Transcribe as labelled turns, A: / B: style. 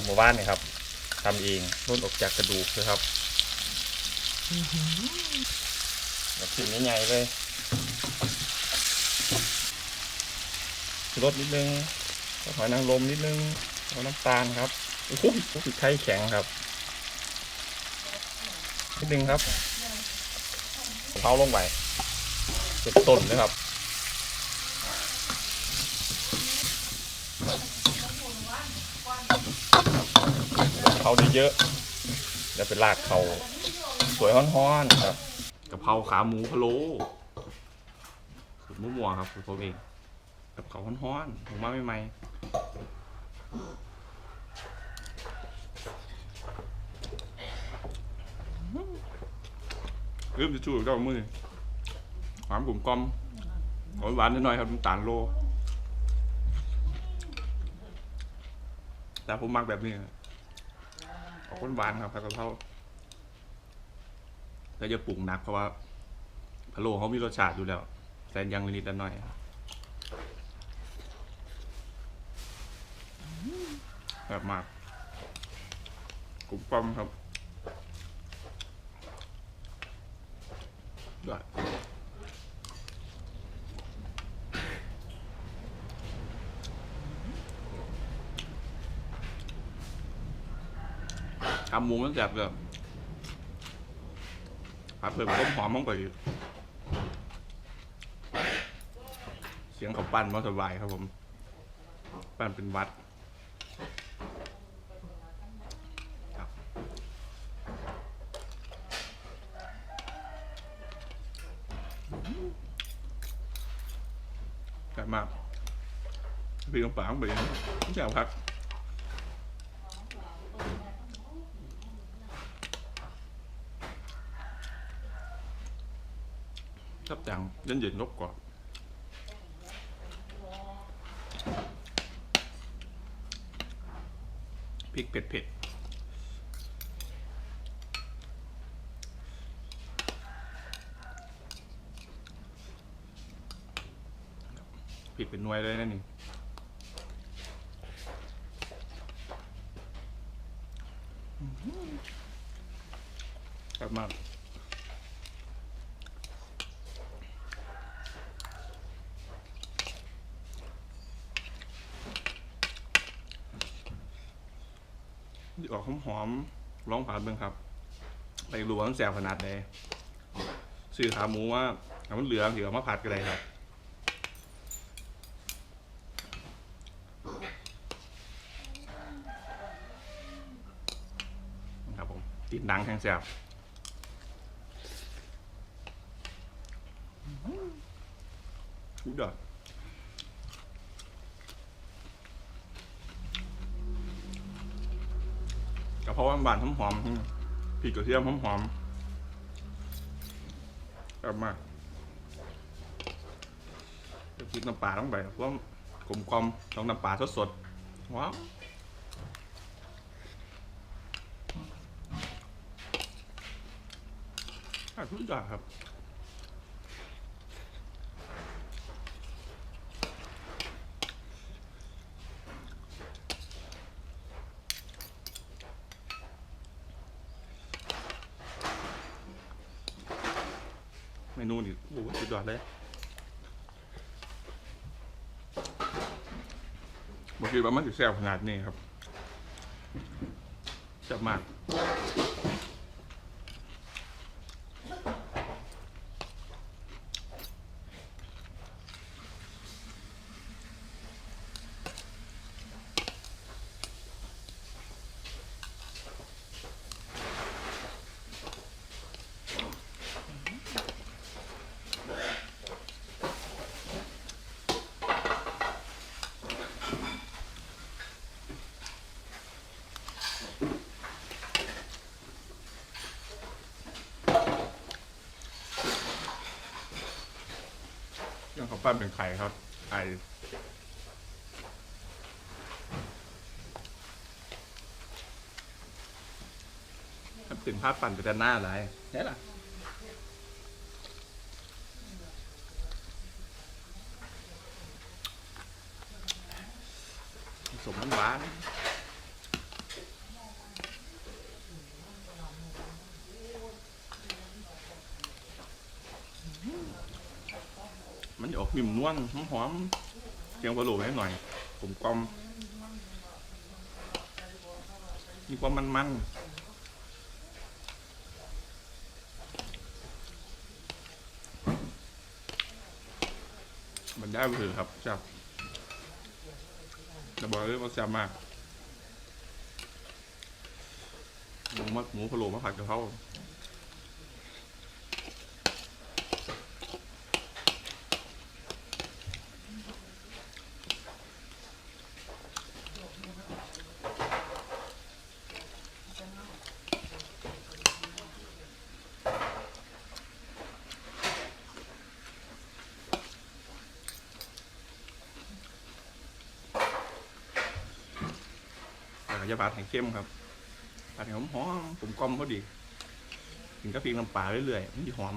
A: มเมื่อวานนี่ครับทำเองร่นออกจากกระดูกเลยครับแบบชิ้นใหญ่ๆเลยรสนิดนึงหอยนางรมนิดนึงเอาน้ำตาลครับโอ้โหพริกไทยแข็งครับนิดนึงครับเผาลงไปเป็นต้นเลยครับ เขาได้เยอะเดี๋ยวไปลากเขาสวยฮ้อนๆครับกะเพราขาหมูพะโล้สูตรมั่วๆครับสูตรผมเองกับเขาฮ้อนๆผมมาใหม่ๆลืมจะชูเจ้ามือหวานกลุ่มกลอมหวานนิดหน่อยครับน้ำตาลโลแต่ผมมักแบบนี้ ออกหวานๆครับผัดกะเพราแล้วจะปรุงหนักเพราะว่าพะโล้เขามีรสชาติอยู่แล้ว แต่ยังนิดๆหน่อยแบบมากกรุบกรอมครับด้วยำหมูมันแซ่บเลยผัดเพิ่มต้มหอมลงไปอีกเสียงเขาปั้นมาสบายครับผม ปั้นเป็นวัดแซ่บมากพี่ต้องปางไปแซ่บครับ ชอบจังเย็นเย็นๆรบกว่าพริกเผ็ดเผ็ดพริกเป็นหน่วยเลยนะนี่ชอบมา ออกหอมๆร้องผ่านเบิ่งครับไปรู้ว่ามันแสบขนาดใดซื้อขาหมูว่าถ้ามันเหลืองถือเอามาผัดกันเลยครับครับผมติดหนังแห้งแสบสุดอก เพราหวานหอมหอมผิดกระเทียมหอมหอมแบบมากจะกินน้ำปลาต้องไปเพราะว่ากลมกลอมต้องน้ำปลาสดๆว้าวอะทุกอย่างครับ เมนูนี่โอ้โหสุดยอดเลยบอกคิดว่ามันจะแซ่บขนาดนี้ครับแซ่บมาก เขาปั้นเป็นไข่ครับ ไอถ้าถึงภาพปั่นไปแต่หน้าอะไรใช่ล่ะสมมันหวาน มันจะออกมิ่มนวลหอมเคียงพะโลให้หน่อย ผมกลมมีความมันๆมันได้ไปเถอะครับจับจะบอกเลยว่าแซ่บมากหมูมะหมูพะโล้มาผัดกะเพรา แล้วก็จะผัดแห้งเข้มครับปาดแห้งหอมผมกลมเขาดีกินกะปิน้ำปลาเรื่อยๆมันจะหอม